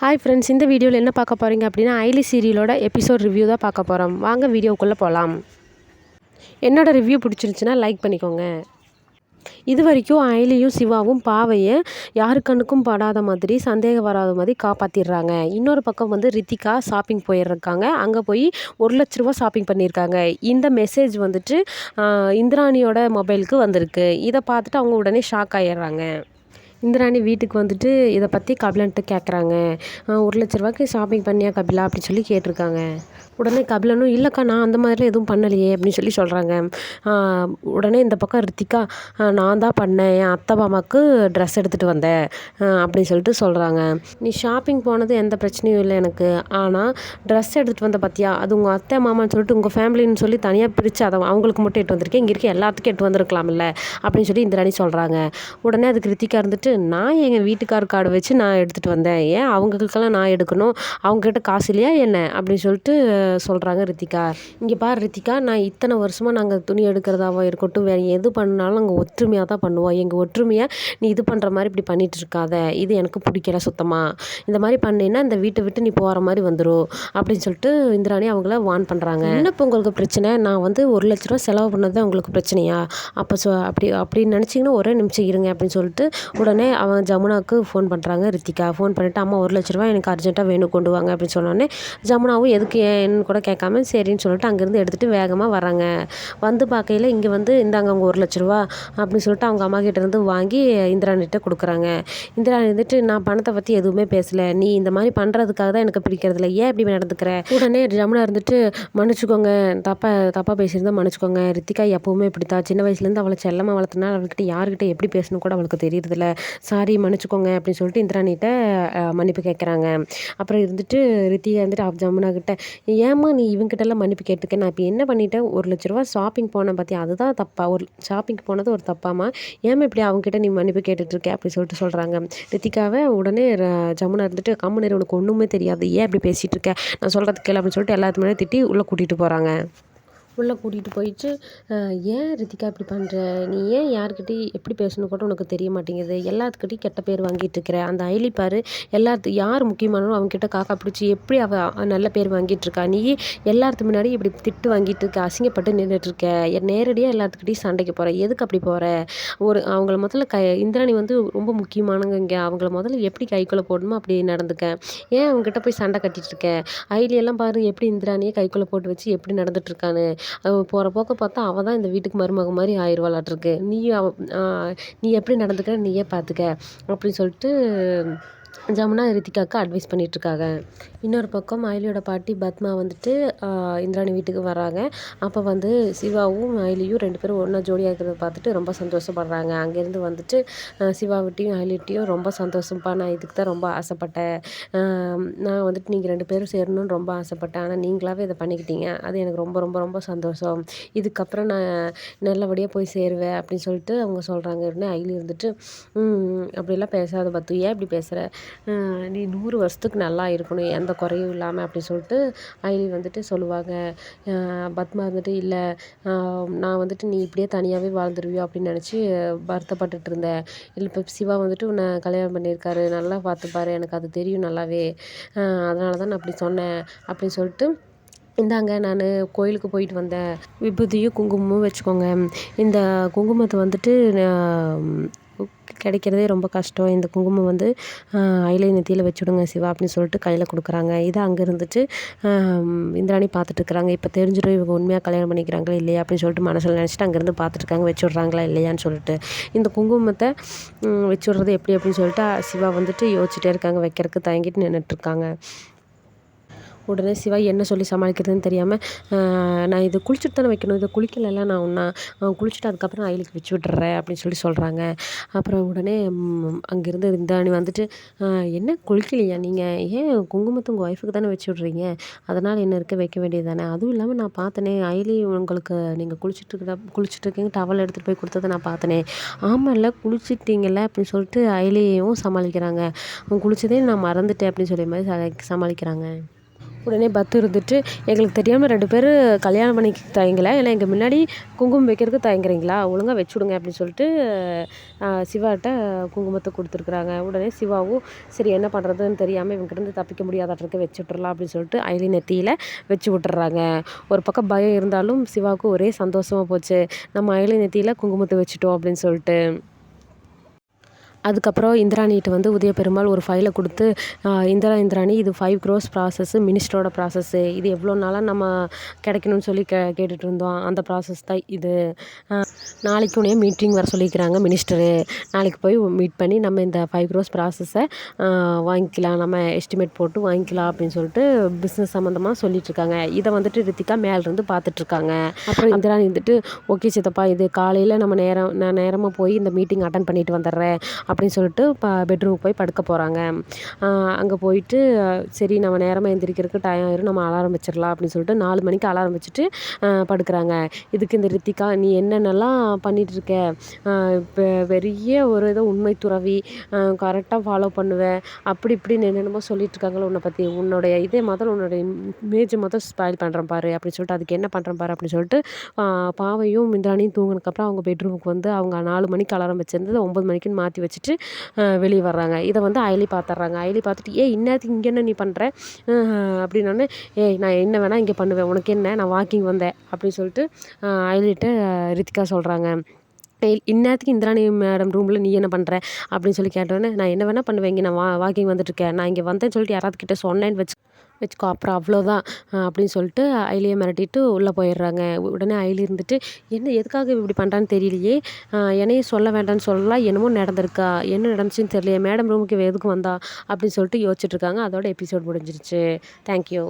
Hi friends இந்த வீடியோவில் என்ன பார்க்க போகிறீங்க அப்படின்னா ஐலி சீரியலோட எபிசோட் ரிவ்யூ தான் பார்க்க போகிறோம் வாங்க வீடியோக்குள்ளே போகலாம் என்னோடய ரிவ்யூ பிடிச்சிருந்துச்சின்னா லைக் பண்ணிக்கோங்க. இது வரைக்கும் ஐலியும் சிவாவும் பாவையை யாரு கண்ணுக்கும் படாத மாதிரி சந்தேகம் வராத மாதிரி காப்பாற்றிடுறாங்க இன்னொரு பக்கம் வந்து ரித்திகா ஷாப்பிங் போயிடுறாங்க அங்கே போய் ஒரு லட்ச ரூபா ஷாப்பிங் பண்ணியிருக்காங்க. இந்த மெசேஜ் வந்துட்டு இந்திராணியோட மொபைலுக்கு வந்திருக்கு. இதை பார்த்துட்டு அவங்க உடனே ஷாக் ஆகிடுறாங்க இந்திராணி வீட்டுக்கு வந்துட்டு இதை பற்றி கபிலன்ட்டு கேட்குறாங்க ஒரு லட்ச ரூபாய்க்கு ஷாப்பிங் பண்ணியா கபிலா? அப்படின்னு சொல்லி கேட்டிருக்காங்க. உடனே கபிலனும் இல்லைக்கா நான் அந்த மாதிரிலாம் எதுவும் பண்ணலையே அப்படின்னு சொல்லி சொல்கிறாங்க உடனே இந்த பக்கம் ரித்திகா நான் தான் பண்ணேன். என் அத்தை மாமாவுக்கு ட்ரெஸ் எடுத்துகிட்டு வந்தேன் அப்படின்னு சொல்லிட்டு சொல்கிறாங்க நீ ஷாப்பிங் போனது எந்த பிரச்சனையும் இல்லை எனக்கு. ஆனால் ட்ரெஸ் எடுத்துகிட்டு வந்த பார்த்தியா அது உங்கள் அத்தை மாமான்னு சொல்லிட்டு உங்கள் ஃபேமிலின்னு சொல்லி தனியாக பிரித்து அதை அவங்களுக்கு மட்டும் எட்டு வந்திருக்கேன். இங்கே இருக்க எல்லாத்துக்கும் எட்டு வந்திருக்கலாம்ல அப்படின்னு சொல்லி இந்திராணி சொல்கிறாங்க உடனே அதுக்கு ரித்திகா இருந்துட்டு நான் எங்கள் வீட்டுக்கார் கார்டு வச்சு நான் எடுத்துகிட்டு வந்தேன். ஏன்? அவங்களுக்கெல்லாம் நான் எடுக்கணும். அவங்கக்கிட்ட காசு இல்லையா என்ன? அப்படின்னு சொல்லிட்டு சொல்கிறாங்க ரித்திகா. இங்கே பாரு ரித்திகா நான் இத்தனை வருஷமாக நாங்கள் துணி எடுக்கிறதாவோ இருக்கட்டும் வேறு எது பண்ணாலும் நாங்கள் ஒற்றுமையாக தான் பண்ணுவோம் எங்கள் ஒற்றுமையை நீ இது பண்ணுற மாதிரி இப்படி பண்ணிட்டு இருக்காத. இது எனக்கு பிடிக்கல சுத்தமாக இந்த மாதிரி பண்ணினா இந்த வீட்டை விட்டு நீ போகிற மாதிரி வந்துடும் அப்படின்னு சொல்லிட்டு இந்திராணி அவங்கள வார்ன் பண்ணுறாங்க என்ன இப்போ உங்களுக்கு பிரச்சனை? நான் வந்து ஒரு லட்ச ரூபா செலவு பண்ணது உங்களுக்கு பிரச்சனையா? அப்போ சொ அப்படி அப்படின்னு நினச்சிங்கன்னா ஒரே நிமிஷம் இருங்க அப்படின்னு சொல்லிட்டு உடனே அவன் ஜமுனாவுக்கு ஃபோன் பண்ணுறாங்க ரித்திகா. ஃபோன் பண்ணிவிட்டு அம்மா ஒரு லட்ச ரூபா எனக்கு அர்ஜென்ட்டாக வேணும் கொண்டு வாங்க அப்படின்னு சொன்னோடனே ஜமுனாவும் எதுக்கு ஏன்னு கூட கேட்காம? சரின்னு சொல்லிட்டு அங்கேருந்து எடுத்துகிட்டு வேகமாக வராங்க. வந்து பார்க்கையில இங்கே வந்து இந்தாங்க அவங்க ஒரு லட்ச ரூபா அப்படின்னு சொல்லிட்டு அவங்க அம்மா கிட்டேருந்து வாங்கி இந்திராணிகிட்ட கொடுக்குறாங்க. இந்திராணி வந்துட்டு நான் பணத்தை பற்றி எதுவுமே பேசலை. நீ இந்த மாதிரி பண்ணுறதுக்காக தான் எனக்கு பிடிக்கிறதில்ல. ஏன் இப்படி நடந்துக்கிற? உடனே ஜமுனா இருந்துட்டு மன்னிச்சுக்கோங்க. தப்பாக தப்பாக பேசியிருந்தா மன்னிச்சுக்கோங்க. ரித்திகா எப்போவுமே இப்படி தான் சின்ன வயசுலேருந்து அவளை செல்லமாக வளர்த்துனா அவள்கிட்ட யார்கிட்ட எப்படி பேசணும் கூட அவளுக்கு தெரியறதில்ல. சாரி மன்னிச்சுக்கோங்க அப்படின்னு சொல்லிட்டு இந்திராணிகிட்ட மன்னிப்பு கேட்குறாங்க அப்புறம் இருந்துட்டு ரித்திகா வந்துட்டு அவ ஜமுனா கிட்ட ஏம்மா நீ இவங்ககிட்டலாம் மன்னிப்பு கேட்டுக்க? நான் இப்போ என்ன பண்ணிட்டேன்? ஒரு லட்ச ரூபா ஷாப்பிங் போனேன் பார்த்தியா அதுதான் தப்பா. ஒரு ஷாப்பிங் போனது ஒரு தப்பாமா ஏம்மா இப்படி அவங்ககிட்ட நீ மன்னிப்பு கேட்டுட்டு அப்படின்னு சொல்லிட்டு சொல்கிறாங்க ரித்திகாவை உடனே ஜமுனா இருந்துட்டு கம்முனர் உனக்கு ஒன்றுமே தெரியாது. ஏன் இப்படி பேசிகிட்டு இருக்க நான் சொல்கிறது கேள் அப்படின்னு சொல்லிட்டு எல்லாத்துமே திட்டி உள்ளே கூட்டிகிட்டு போகிறாங்க உள்ளே கூட்டிகிட்டு போயிட்டு ஏன் ரித்திகா இப்படி பண்ணுற நீ ஏன் யாருக்கிட்டேயும் எப்படி பேசணும் கூட உனக்கு தெரிய மாட்டேங்குது. எல்லாத்துக்கிட்டையும் கெட்ட பேர் வாங்கிட்டு இருக்கிற. அந்த ஐலி பாரு எல்லாத்து யார் முக்கியமானவோ அவங்ககிட்ட காக்கா பிடிச்சி எப்படி அவ நல்ல பேர் வாங்கிட்டு இருக்கா? நீ எல்லாத்து முன்னாடி இப்படி திட்டு வாங்கிட்டு இருக்க அசிங்கப்பட்டு நின்றுட்டு இருக்க. நேரடியாக எல்லாத்துக்கிட்டையும் சண்டைக்கு போகிற எதுக்கு அப்படி போகிற ஒரு அவங்கள முதல்ல க இந்திராணி வந்து ரொம்ப முக்கியமானவங்க அவங்கள முதல்ல எப்படி கைக்குள்ளே போடணுமோ அப்படி நடந்துக்க. ஏன் அவங்ககிட்ட போய் சண்டை கட்டிட்டு இருக்க? ஐலி எல்லாம் பாரு எப்படி இந்திராணியை கைக்குள்ளே போட்டு வச்சு எப்படி நடந்துட்டு இருக்கான்னு. போகிற போக்க பார்த்தா அவள் தான் இந்த வீட்டுக்கு மருமக மாதிரி ஆயிடுவாளாட்டிருக்கு நீ அவ நீ எப்படி நடந்துக்கிற நீயே பார்த்துக்க அப்படின்னு சொல்லிட்டு ஜமுனா ரித்திகாவுக்கு அட்வைஸ் பண்ணிகிட்ருக்காங்க இன்னொரு பக்கம் மயிலியோட பாட்டி பத்மா வந்துட்டு இந்திராணி வீட்டுக்கு வராங்க. அப்போ வந்து சிவாவும் மயிலியும் ரெண்டு பேரும் ஒன்றா ஜோடியாக இருக்கிறத பார்த்துட்டு ரொம்ப சந்தோஷப்படுறாங்க. அங்கேருந்து வந்துட்டு சிவாவிட்டையும் மயிலிட்டையும் ரொம்ப சந்தோஷம்ப்பா நான் இதுக்கு தான் ரொம்ப ஆசைப்பட்டேன். நான் வந்துட்டு நீங்கள் ரெண்டு பேரும் சேரணும்னு ரொம்ப ஆசைப்பட்டேன். ஆனால் நீங்களாவே இதை பண்ணிக்கிட்டீங்க. அது எனக்கு ரொம்ப ரொம்ப ரொம்ப சந்தோஷம். இதுக்கப்புறம் நான் நல்லபடியாக போய் சேருவேன் அப்படின்னு சொல்லிட்டு அவங்க சொல்கிறாங்க உடனே ஐலி இருந்துட்டு அப்படிலாம் பேசாத பத்து. ஏன் இப்படி பேசுகிற நீ நூறு வருஷத்துக்கு நல்லா இருக்கணும். எந்த குறையும் இல்லாமல் அப்படின்னு சொல்லிட்டு ஐலி வந்துட்டு சொல்லுவாங்க. பத்மா வந்துட்டு இல்லை நான் வந்துட்டு நீ இப்படியே தனியாகவே வாழ்ந்துருவியோ அப்படின்னு நினச்சி வருத்தப்பட்டுட்டு இருந்தேன். இல்லை இப்போ சிவா வந்துட்டு உன்னை கல்யாணம் பண்ணியிருக்காரு. நல்லா பார்த்துப்பாரு. எனக்கு அது தெரியும் நல்லாவே. அதனால தான் நான் அப்படி சொன்னேன் அப்படின்னு சொல்லிட்டு இந்தாங்க நான் கோயிலுக்கு போயிட்டு வந்தேன். விபூதியும் குங்குமமும் வச்சுக்கோங்க. இந்த குங்குமத்தை வந்துட்டு கிடைக்கிறதே ரொம்ப கஷ்டம். இந்த குங்குமம் வந்து ஐலை நெத்தியில் வச்சுடுங்க சிவா அப்படின்னு சொல்லிட்டு கையில் கொடுக்குறாங்க. இதை அங்கே இருந்துட்டு இந்திராணி பார்த்துட்டு இருக்கிறாங்க இப்போ தெரிஞ்சிடும் இவங்க உண்மையாக கல்யாணம் பண்ணிக்கிறாங்களா இல்லையா அப்படின்னு சொல்லிட்டு மனசில் நினச்சிட்டு அங்கேருந்து பார்த்துட்டு இருக்காங்க இல்லையான்னு சொல்லிட்டு. இந்த குங்குமத்தை வச்சுட்றது வச்சு விட்றது எப்படி அப்படின்னு சொல்லிட்டு சிவா வந்துட்டு யோசிச்சுட்டே இருக்காங்க. வைக்கிறதுக்கு தயங்கிட்டு நின்றுட்டுருக்காங்க உடனே சிவா என்ன சொல்லி சமாளிக்கிறதுன்னு தெரியாமல் நான் இது குளிச்சுட்டு தானே வைக்கணும் இதை குளிக்கலைல்ல நான் ஒன்றா குளிச்சுட்டு அதுக்கப்புறம் ஐலுக்கு வச்சு விட்டுறேன் அப்படின்னு சொல்லி சொல்கிறாங்க அப்புறம் உடனே அங்கேருந்து இந்தாணி வந்துட்டு என்ன குளிக்கலையா நீங்கள் ஏன் குங்குமத்தை உங்கள் ஒய்ஃபுக்கு தானே வச்சு விட்றீங்க? அதனால் என்ன இருக்க வைக்க வேண்டியது தானே அதுவும் இல்லாமல் நான் பார்த்தனே ஐலி உங்களுக்கு நீங்கள் குளிச்சுட்டு இருக்கிற குளிச்சுட்டு இருக்கீங்க டவல் எடுத்துகிட்டு போய் கொடுத்ததை நான் பார்த்தனே. ஆமாம்ல குளிச்சிட்டீங்கல்ல அப்படின்னு சொல்லிட்டு ஐலியையும் சமாளிக்கிறாங்க. குளிச்சதே நான் மறந்துட்டேன் அப்படின்னு சொல்லி மாதிரி ச- சமாளிக்கிறாங்க. உடனே பத்து இருந்துட்டு எங்களுக்கு தெரியாமல் ரெண்டு பேர் கல்யாணம் பண்ணி தயங்கலை. ஏன்னா எங்கள் முன்னாடி குங்குமம் வைக்கிறதுக்கு தயங்குறீங்களா? ஒழுங்காக வச்சு விடுங்க அப்படின்னு சொல்லிட்டு சிவாட்ட குங்குமத்தை கொடுத்துருக்குறாங்க. உடனே சிவாவும் சரி என்ன பண்ணுறதுன்னு தெரியாமல் இவங்ககிட்ட தப்பிக்க முடியாதாட்டிருக்கு வச்சு விட்றலாம் அப்படின்னு சொல்லிட்டு ஐலி நெத்தியில் வச்சு விட்டுறாங்க. ஒரு பக்கம் பயம் இருந்தாலும் சிவாவுக்கு ஒரே சந்தோஷமாக போச்சு. நம்ம ஐலி நெத்தியில் குங்குமத்தை வச்சுட்டோம் அப்படின்னு சொல்லிட்டு. அதுக்கப்புறம் இந்திராணிகிட்ட வந்து உதயபெருமாள் ஒரு ஃபைலை கொடுத்து இந்திரா இந்திராணி இது ஃபைவ் க்ரோஸ் ப்ராசஸ்ஸு மினிஸ்டரோட ப்ராசஸ்ஸு இது எவ்வளோ நாளாக நம்ம கிடைக்கணும்னு சொல்லி கே கேட்டுட்டு இருந்தோம். அந்த ப்ராசஸ் தான் இது. நாளைக்கு உடனே மீட்டிங் வர சொல்லியிருக்கிறாங்க மினிஸ்டரு நாளைக்கு போய் மீட் பண்ணி நம்ம இந்த ஃபைவ் க்ரோஸ் ப்ராசஸை வாங்கிக்கலாம். நம்ம எஸ்டிமேட் போட்டு வாங்கிக்கலாம் அப்படின்னு சொல்லிட்டு பிஸ்னஸ் சம்மந்தமாக சொல்லிட்டுருக்காங்க. இதை வந்துட்டு ரித்திகா மேலேருந்து பார்த்துட்ருக்காங்க அப்புறம் இந்திராணி வந்துட்டு ஓகே சித்தப்பா இது காலையில் நம்ம நேரம் நான் நேரமாக போய் இந்த மீட்டிங் அட்டன் பண்ணிட்டு வந்துடுறேன் அப்படின்னு சொல்லிட்டு ப பெட்ரூமுக்கு போய் படுக்க போகிறாங்க அங்கே போயிட்டு சரி நம்ம நேரமாக எந்திரிக்கிறதுக்கு டைம் ஆயிரும். நம்ம அலாரம் வச்சிடலாம் அப்படின்னு சொல்லிட்டு நாலு மணிக்கு அலாரம் வச்சுட்டு படுக்கிறாங்க. இதுக்கு இந்த ரித்திகா நீ என்னென்னலாம் பண்ணிகிட்ருக்க இப்போ பெரிய ஒரு இதை உண்மை துறவி கரெக்டாக ஃபாலோ பண்ணுவேன் அப்படி இப்படின்னு என்னென்னமோ சொல்லிட்டு இருக்காங்களோ உன்னை பற்றி உன்னுடைய இதே முதல் உன்னுடைய இமேஜ் மொதல் ஸ்பாயில் பண்ணுறேன் பாரு அப்படின்னு சொல்லிட்டு அதுக்கு என்ன பண்ணுறேன் பாரு அப்படின்னு சொல்லிட்டு பாவையும் இந்திராணியும் தூங்கினதுக்கப்புறம் அவங்க பெட்ரூமுக்கு வந்து அவங்க நாலு மணிக்கு அலாரம் வச்சிருந்தது ஒம்பது மணிக்குன்னு மாற்றி வச்சுட்டு வெளியே வர்றாங்க. இதை வந்து அயலி பார்த்துட்றாங்க அயலி பார்த்துட்டு ஏய் இந்நேரத்துக்கு இங்கே என்ன நீ பண்ணுற அப்படின்னோடனே ஏய் நான் என்ன வேணால் இங்கே பண்ணுவேன். உனக்கு என்ன? நான் வாக்கிங் வந்தேன். அப்படின்னு சொல்லிட்டு அயலிட்ட ரித்திகா சொல்கிறாங்க இந்நேரத்துக்கு இந்திராணி மேடம் ரூமில் நீ என்ன பண்ணுற அப்படின்னு சொல்லி கேட்டோன்னே நான் என்ன வேணால் பண்ணுவேன். இங்கே நான் வா வாக்கிங் வந்துட்டுருக்கேன் நான் இங்கே வந்தேன்னு சொல்லிட்டு யாராவது கிட்டே சொன்னேன்னு வச்சு வச்சுக்கோ அப்புறம் அவ்வளோதான் அப்படின்னு சொல்லிட்டு ஐலியை மிரட்டிட்டு உள்ளே போயிடுறாங்க. உடனே ஐலி இருந்துட்டு என்ன எதுக்காக இப்படி பண்ணுறான்னு தெரியலையே. என்னையும் சொல்ல வேண்டாம்னு சொல்லலாம் என்னமோ நடந்திருக்கா. என்ன நடந்துச்சுன்னு தெரியலையே. மேடம் ரூமுக்கு எதுக்கு வந்தா? அப்படின்னு சொல்லிட்டு யோசிச்சுட்ருக்காங்க அதோட எபிசோட் முடிஞ்சிருச்சு. தேங்க்யூ